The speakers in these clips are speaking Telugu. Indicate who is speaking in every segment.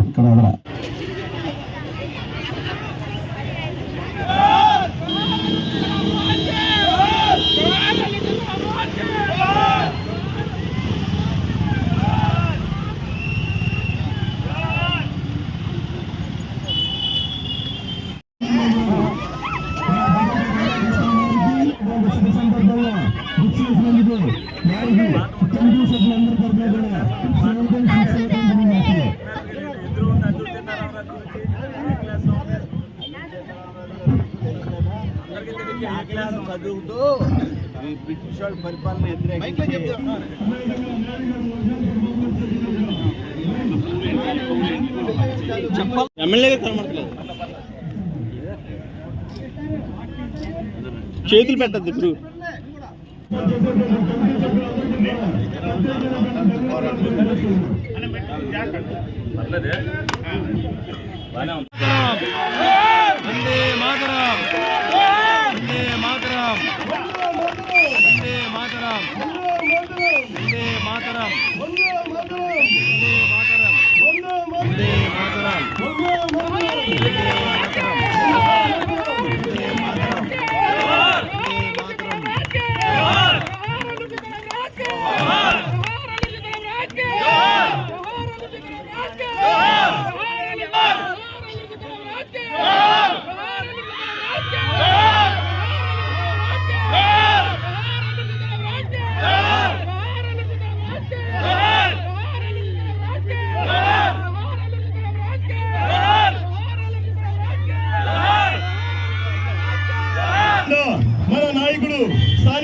Speaker 1: ఇక్కడ వదరా. శుభ సందర్భంగా విచ్చేసినందుకు వారికి కమిటీ సభ్యులందరి తరఫున కూడా స్వాగతం సుస్వాగతం తెలియజేస్తున్నాం.
Speaker 2: చదువుతూ ఈ బ్రిటిష్ వాళ్ళ పరిపాలన వ్యతిరేకించి
Speaker 3: ఎమ్మెల్యేగా కనబడట్లేదు. చేతులు పెట్టద్దు ఇప్పుడు. వందే మాతరం వందే మాతరం వందే మాతరం వందే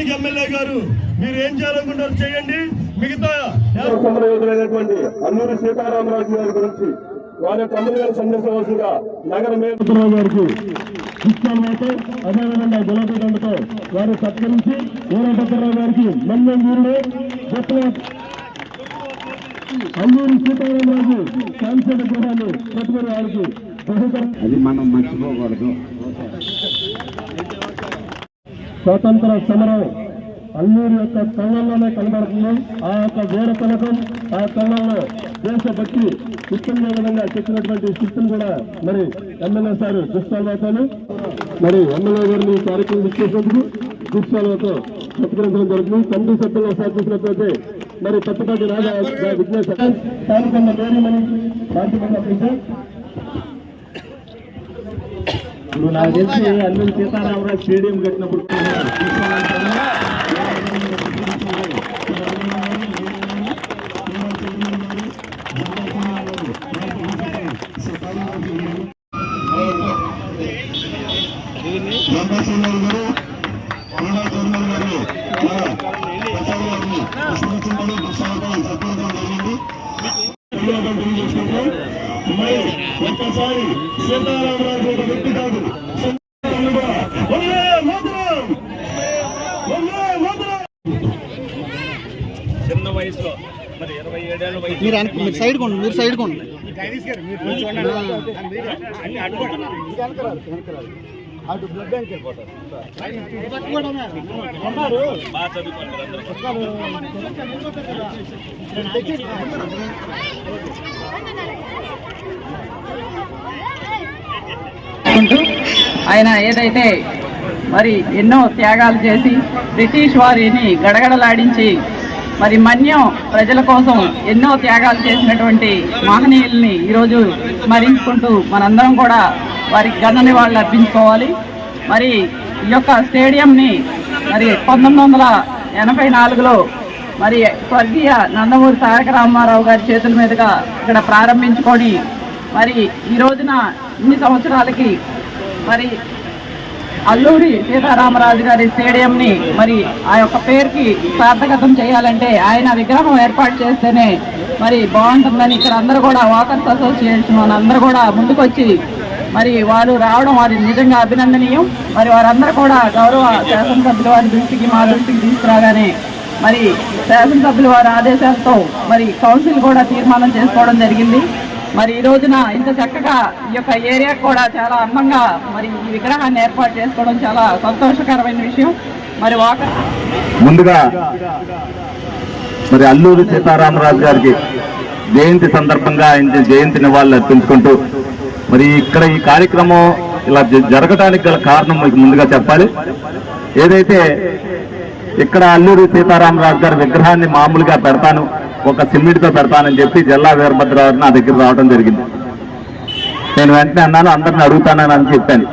Speaker 1: స్థానిక ఎమ్మెల్యే గారు మీరు ఏం చేయాలనుకుంటారు చేయండి. మిగతా సమరయోధులైనటువంటి అల్లూరి సీతారామరాజు గారి గురించి వారి యొక్క అమలు సందేశవలసిగా నగర మేయరావు గారికి అదేవిధంగా గులాబీ దండతో వారు సత్కరించి వీరభద్రరావు గారికి మన్యం వీరుడు అల్లూరి సీతారామరాజు కాన్సెట్ గృహాన్ని ప్రతిపరి వారికి
Speaker 2: అది మనం మర్చిపోకూడదు.
Speaker 1: స్వాతంత్ర సమరం అల్లూరి యొక్క కళ్ళల్లోనే కనబడుతుంది. ఆ యొక్క వీర పథకం ఆ కళ్ళల్లో దేశభక్తి చిత్తంగా విధంగా చెప్పినటువంటి శక్తిని కూడా మరి ఎమ్మెల్యే సార్ దుష్టాలతో మరి ఎమ్మెల్యే గారిని కార్యక్రమం ఇచ్చేసేందుకు దుష్టాలతో సత్కరించడం జరుగుతుంది. కమిటీ సభ్యులు సాధించినట్లయితే మరి పట్టుపాటి రాజా విఘ్నేశ్ స్థానికంగా మేరీమణి పార్టీ ఇప్పుడు నాకు తెలిసి అల్లు సీతారామరాజు స్టేడియం కట్టినప్పుడు రంగాశ్వరరావు గారు ఒక్కసారి సీతారామరాజు ఒక వ్యక్తి కాదు!
Speaker 3: చిన్న వయసులో మరి ఇరవై ఏడేళ్ళ వయసు
Speaker 4: మీరు వెనక- మీరు సైడ్ కొండి మీరు సైడ్ కొండి
Speaker 2: అటు బ్లడ్ బ్యాంక్ వెళ్ళిపోతారు.
Speaker 3: బాగా చదువుకుంటారు అందరూ
Speaker 5: చేసుకుంటూ ఆయన ఏదైతే మరి ఎన్నో త్యాగాలు చేసి బ్రిటిష్ వారిని గడగడలాడించి మరి మన్యం ప్రజల కోసం ఎన్నో త్యాగాలు చేసినటువంటి మహనీయుల్ని ఈరోజు స్మరించుకుంటూ మనందరం కూడా వారికి ఘన నివాళులు అర్పించుకోవాలి. మరి ఈ యొక్క స్టేడియంని మరి పంతొమ్మిది వందల ఎనభై నాలుగులో మరి స్వర్గీయ నందమూరి తారక రామారావు గారి చేతుల మీదుగా ఇక్కడ ప్రారంభించుకొని మరి ఈ రోజున ఇన్ని సంవత్సరాలకి మరి అల్లూరి సీతారామరాజు గారి స్టేడియంని మరి ఆ యొక్క పేరుకి సార్థకతం చేయాలంటే ఆయన విగ్రహం ఏర్పాటు చేస్తేనే మరి బాగుంటుందని ఇక్కడ అందరూ కూడా వాకర్స్ అసోసియేషన్ వాళ్ళందరూ కూడా ముందుకొచ్చి మరి వారు రావడం వారి నిజంగా అభినందనీయం. మరి వారందరూ కూడా గౌరవ శాసనసభ్యుల వారి దృష్టికి మా దృష్టికి తీసుకురాగానే మరి శాసనసభ్యుల వారి ఆదేశాలతో మరి కౌన్సిల్ కూడా తీర్మానం చేసుకోవడం జరిగింది. మరి ఈ రోజున ఇంత చక్కగా ఈ యొక్క ఏరియా కూడా చాలా అందంగా మరి ఈ విగ్రహాన్ని ఏర్పాటు చేసుకోవడం చాలా సంతోషకరమైన విషయం. మరి వాక
Speaker 1: ముందుగా
Speaker 6: మరి అల్లూరి సీతారామరాజు గారికి జయంతి సందర్భంగా ఆయన జయంతి నివాళులు అర్పించుకుంటూ మరి ఇక్కడ ఈ కార్యక్రమం ఇలా జ- జరగడానికి గల కారణం మీకు ముందుగా చెప్పాలి. ఏదైతే ఇక్కడ అల్లూరి సీతారామరాజు గారి విగ్రహాన్ని మామూలుగా పెడతాను ఒక సిమెంట్తో పెడతానని చెప్పి జిల్లా వీరభద్రరావు నా దగ్గర రావడం జరిగింది. నేను వెంటనే అన్నాను అందరిని అడుగుతానని అని చెప్పాను.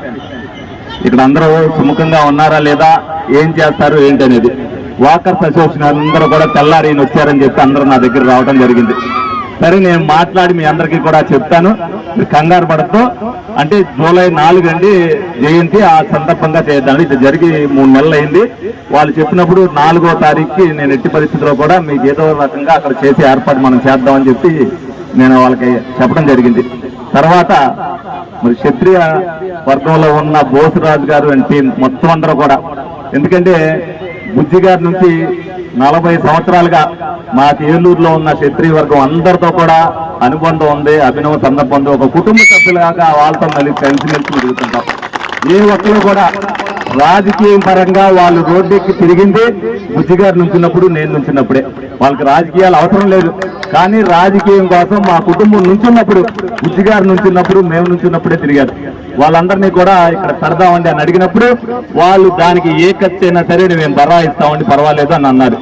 Speaker 6: ఇక్కడ అందరూ సుముఖంగా ఉన్నారా లేదా ఏం చేస్తారు ఏంటి అనేది వాకర్స్ అసోసియేషన్ అందరూ కూడా తెల్లారి వచ్చారని చెప్పి అందరూ నా దగ్గర రావడం జరిగింది. సరే నేను మాట్లాడి మీ అందరికీ కూడా చెప్తాను. మీరు కంగారు పడద్దు. అంటే జూలై నాలుగు అండి జయంతి ఆ సందర్భంగా చేద్దాం. ఇది జరిగి మూడు నెలలు అయింది. వాళ్ళు చెప్పినప్పుడు నాలుగో తారీఖుకి నేను ఎట్టి పరిస్థితిలో కూడా మీకు ఏదో రకంగా అక్కడ చేసే ఏర్పాటు మనం చేద్దామని చెప్పి నేను వాళ్ళకి చెప్పడం జరిగింది. తర్వాత మరి క్షత్రియ వర్గంలో ఉన్న బోసురాజు గారు అండ్ టీం మొత్తం అందరూ కూడా. ఎందుకంటే బుజ్జి గారి నుంచి నలభై సంవత్సరాలుగా మాకు ఏలూరులో ఉన్న క్షత్రియ వర్గం అందరితో కూడా అనుబంధం ఉంది అభినవ సందర్భంతో ఒక కుటుంబ సభ్యులుగా వాళ్ళతో మళ్ళీ కలిసిమెలిసి తిరుగుతుంటాం. ఏ ఒక్కరు కూడా రాజకీయం పరంగా వాళ్ళు రోడ్డెక్కి తిరిగింది బుజ్జి గారు నుంచినప్పుడు నేను నుంచినప్పుడే వాళ్ళకి రాజకీయాలు అవసరం లేదు. కానీ రాజకీయం కోసం మా కుటుంబం నుంచున్నప్పుడు బుజ్జి గారు నుంచున్నప్పుడు మేము నుంచినప్పుడే తిరిగారు. వాళ్ళందరినీ కూడా ఇక్కడ పెడదామండి అని అడిగినప్పుడు వాళ్ళు దానికి ఏ ఖర్చు అయినా సరే మేము బరాయిస్తామండి పర్వాలేదు అని అన్నారు.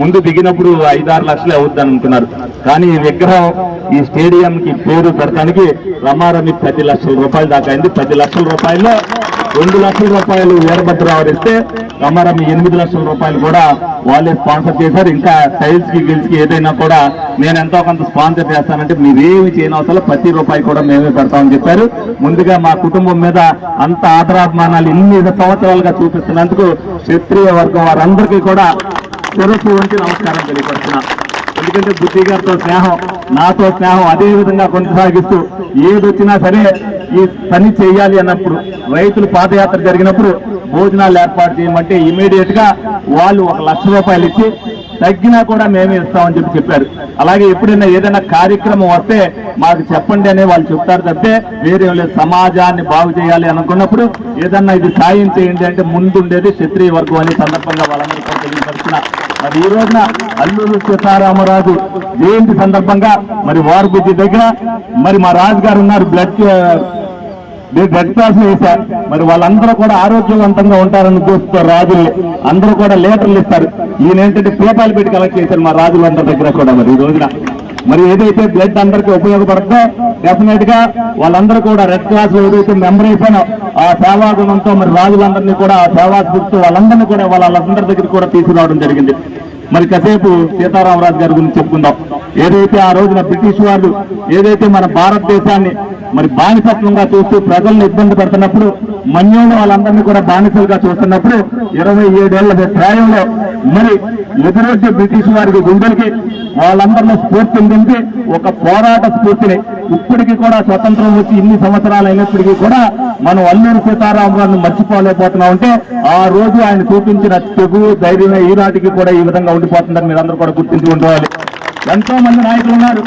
Speaker 6: ముందు దిగినప్పుడు ఐదారు లక్షలే అవుద్దని అనుకున్నారు. కానీ ఈ విగ్రహం ఈ స్టేడియంకి పేరు పెట్టడానికి రమారమి పది లక్షల రూపాయలు దాకా అయింది. పది లక్షల రూపాయల్లో రెండు లక్షల రూపాయలు వీరభద్రరావు ఇస్తే రమారమి ఎనిమిది లక్షల రూపాయలు కూడా వాళ్ళే స్పాన్సర్ చేశారు. ఇంకా టైల్స్కి గిల్స్కి ఏదైనా కూడా నేను ఎంతో కొంత స్పాన్సర్ చేస్తానంటే మీరేమి చేయనవసరం ప్రతి రూపాయి కూడా మేమే పెడతామని చెప్పారు. ముందుగా మా కుటుంబం మీద అంత ఆదరాభిమానాలు ఇన్ని సంవత్సరాలుగా చూపిస్తున్నందుకు క్షత్రియ వర్గం వారందరికీ కూడా శిరస్సు వంటి నమస్కారం తెలియపడుతున్నా ఎందుకంటే బుద్ధి గారితో స్నేహం నాతో స్నేహం అదే విధంగా కొనసాగిస్తూ ఏది వచ్చినా సరే ఈ పని చేయాలి అన్నప్పుడు రైతులు పాదయాత్ర జరిగినప్పుడు భోజనాలు ఏర్పాటు చేయమంటే ఇమీడియట్గా వాళ్ళు ఒక లక్ష రూపాయలు ఇచ్చి తగ్గినా కూడా మేమే ఇస్తామని చెప్పి చెప్పారు. అలాగే ఎప్పుడైనా ఏదైనా కార్యక్రమం వస్తే మాకు చెప్పండి అనే వాళ్ళు చెప్తారు తప్పితే వేరే వాళ్ళు సమాజాన్ని బాగు చేయాలి అనుకున్నప్పుడు ఏదన్నా ఇది సాయం చేయండి అంటే ముందుండేది క్షత్రియ వర్గం అనే సందర్భంగా వాళ్ళందరికీ కూడా తెలియపరుస్తున్నా మరి ఈ రోజున అల్లూరు సీతారామరాజు జయంతి సందర్భంగా మరి వారు బుద్ధి దగ్గర మరి మా రాజుగారు ఉన్నారు బ్లడ్ మీరు బ్లడ్ క్లాస్ వేశారు మరి వాళ్ళందరూ కూడా ఆరోగ్యవంతంగా ఉంటారని ఉద్దేశంతో రాజులు అందరూ కూడా లేటర్లు ఇస్తారు. ఈయన ఏంటంటే పేపాలు పెట్టి కలెక్ట్ చేశారు మా రాజులందరి దగ్గర కూడా మరి ఈ రోజున. మరి ఏదైతే బ్లడ్ అందరికీ ఉపయోగపడుతుందో డెఫినెట్గా వాళ్ళందరూ కూడా రెడ్ క్లాస్ ఏదైతే మెంబర్ అయిపోయినా ఆ సేవా గుణంతో మరి రాజులందరినీ కూడా ఆ సేవా స్ఫూర్తితో వాళ్ళందరినీ కూడా వాళ్ళందరి దగ్గర కూడా తీసుకురావడం జరిగింది. మరి కాసేపు సీతారామరాజు గారి గురించి చెప్పుకుందాం. ఏదైతే ఆ రోజున బ్రిటిష్ వాళ్ళు ఏదైతే మన భారతదేశాన్ని మరి బానిసత్వంగా చూస్తూ ప్రజల్ని ఇబ్బంది పెడుతున్నప్పుడు మన్యంలో వాళ్ళందరినీ కూడా బానిసలుగా చూస్తున్నప్పుడు ఇరవై ఏడేళ్ళ ప్రాయంలో మరి ఎదురొచ్చే బ్రిటిష్ వారికి గుండెలకి వాళ్ళందరిలో స్ఫూర్తిని నింపి ఒక పోరాట స్ఫూర్తిని ఇప్పటికీ కూడా స్వతంత్రం వచ్చి ఇన్ని సంవత్సరాలు అయినప్పటికీ కూడా మనం అల్లూరి సీతారామరాజును మర్చిపోలేకపోతున్నాం అంటే ఆ రోజు ఆయన చూపించిన తెగు ధైర్యం ఈనాటికి కూడా ఈ విధంగా ఉండిపోతుందని మీరు అందరూ కూడా గుర్తించి ఉండాలి. ఎంతో మంది నాయకులు ఉన్నారు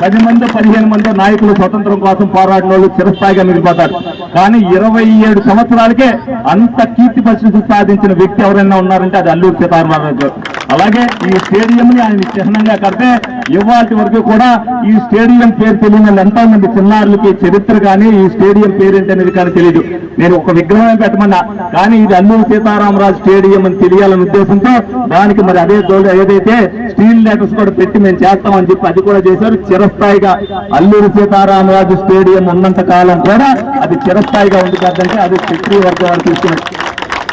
Speaker 6: పది మంది పదిహేను మంది నాయకులు స్వతంత్రం కోసం పోరాడిన వాళ్ళు చిరస్థాయిగా మిగిలిపోతారు కానీ ఇరవై ఏడు సంవత్సరాలకే అంత కీర్తి పరిస్థితి సాధించిన వ్యక్తి ఎవరైనా ఉన్నారంటే అది అల్లూరు సీతారామరాజు గారు. అలాగే ఈ స్టేడియం ని ఆయన చిహ్నంగా కడితే ఇవాటి వరకు కూడా ఈ స్టేడియం పేరు తెలియని ఎంతో మంది చిన్నారులకి చరిత్ర కానీ ఈ స్టేడియం పేరు ఏంటనేది కానీ తెలియదు నేను ఒక విగ్రహం పెట్టమన్నా కానీ ఇది అల్లూరు సీతారామరాజు స్టేడియం అని తెలియాలనే ఉద్దేశంతో దానికి మరి అదే దోళ ఏదైతే స్టీల్ లెటర్స్ కూడా పెట్టి మేము చేస్తామని చెప్పి అది కూడా చేశారు. చిరస్థాయిగా అల్లూరు సీతారామరాజు స్టేడియం ఉన్నంత కాలం కూడా అది చిరస్థాయిగా ఉండిపోద్దంటే అది క్షత్రియ వర్గం వారు తీసుకున్నారు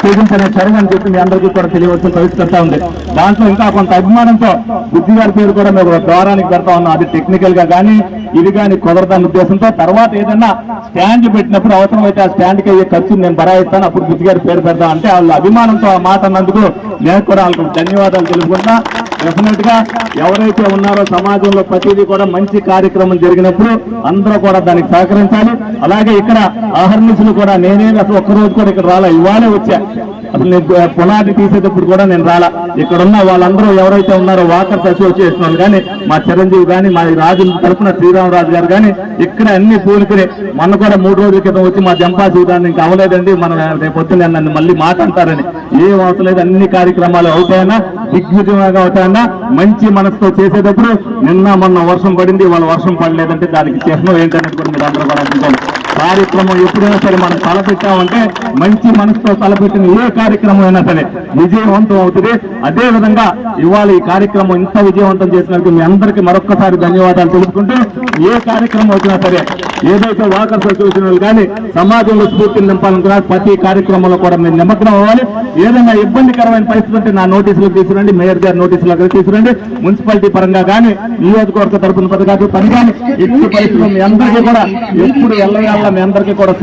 Speaker 6: పూజించనే చరణం అని చెప్పి మీ అందరికీ కూడా తెలియవలసిన పరిస్థితి ఉంది. దాంట్లో ఇంకా కొంత అభిమానంతో బుద్ధి గారి పేరు కూడా మేము ద్వారానికి పెడతా ఉన్నాం. అది టెక్నికల్గా కానీ ఇది కానీ కుదరదన్న ఉద్దేశంతో తర్వాత ఏదైనా స్టాండ్ పెట్టినప్పుడు అవసరమైతే ఆ స్టాండ్కి అయ్యే ఖర్చు నేను బరాయిస్తాను. అప్పుడు బుద్ధి గారి పేరు పెడతాం అంటే వాళ్ళ అభిమానంతో ఆ మాట అన్నందుకు నేను కూడా వాళ్ళకు ధన్యవాదాలు తెలుపుకుంటున్నా. డెఫినెట్గా ఎవరైతే ఉన్నారో సమాజంలో ప్రతిదీ కూడా మంచి కార్యక్రమం జరిగినప్పుడు అందరూ కూడా దానికి సహకరించాలి. అలాగే ఇక్కడ ఆహర్నిసులు కూడా నేనే అసలు ఒక్క రోజు కూడా ఇక్కడ రాలా ఇవాళే వచ్చా. అసలు నేను పునాది తీసేటప్పుడు కూడా నేను రాలా. ఇక్కడ ఉన్న వాళ్ళందరూ ఎవరైతే ఉన్నారో వాకర్స్ అసోసియేషన్ వాళ్ళు కానీ మా చిరంజీవి కానీ మా రాజు తరఫున శ్రీరామరాజు గారు కానీ ఇక్కడ అన్ని పూలుకుని మొన్న కూడా మూడు రోజుల క్రితం వచ్చి మా జంపా చూడాలని ఇంకా అవ్వలేదండి. మనం రేపు పొద్దున్న నన్ను మళ్ళీ మాట అంటారని ఏం అవసరం లేదు అన్ని కార్యక్రమాలు అవుతాయన్నా దిగ్విజయంగా అవుతాయన్నా మంచి మనసుతో చేసేటప్పుడు నిన్న మొన్న వర్షం పడింది వాళ్ళ వర్షం పడలేదంటే దానికి చిహ్నం ఏంటనేది కూడా మీరు అందరూ కూడా కార్యక్రమం ఎప్పుడైనా సరే మనం తలపెట్టామంటే మంచి మనసుతో తలపెట్టిన ఏ కార్యక్రమం అయినా సరే విజయవంతం అవుతుంది. అదే విధంగా ఇవాళ ఈ కార్యక్రమం ఇంత విజయవంతం చేసినందుకు మీ అందరికీ మరొక్కసారి ధన్యవాదాలు తెలుసుకుంటూ ఏ కార్యక్రమం వచ్చినా సరే ఏదైతే వాకర్స్ చూసిన వాళ్ళు కానీ సమాజంలో స్ఫూర్తిని నింపాలనుకున్నారు ప్రతి కార్యక్రమంలో కూడా మీరు నిమగ్నం అవ్వాలి. ఏదైనా ఇబ్బందికరమైన పరిస్థితి ఉంటే నా నోటీసులకు తీసుకురండి మేయర్ గారి నోటీసులకు తీసుకురండి మున్సిపాలిటీ పరంగా కానీ నియోజకవర్గ తరపున పథకాలు పని కానీ ఎట్టి పరిస్థితులు మీ అందరికీ కూడా ఎప్పుడు ఎల్లవేళ మీ అందరికీ కూడా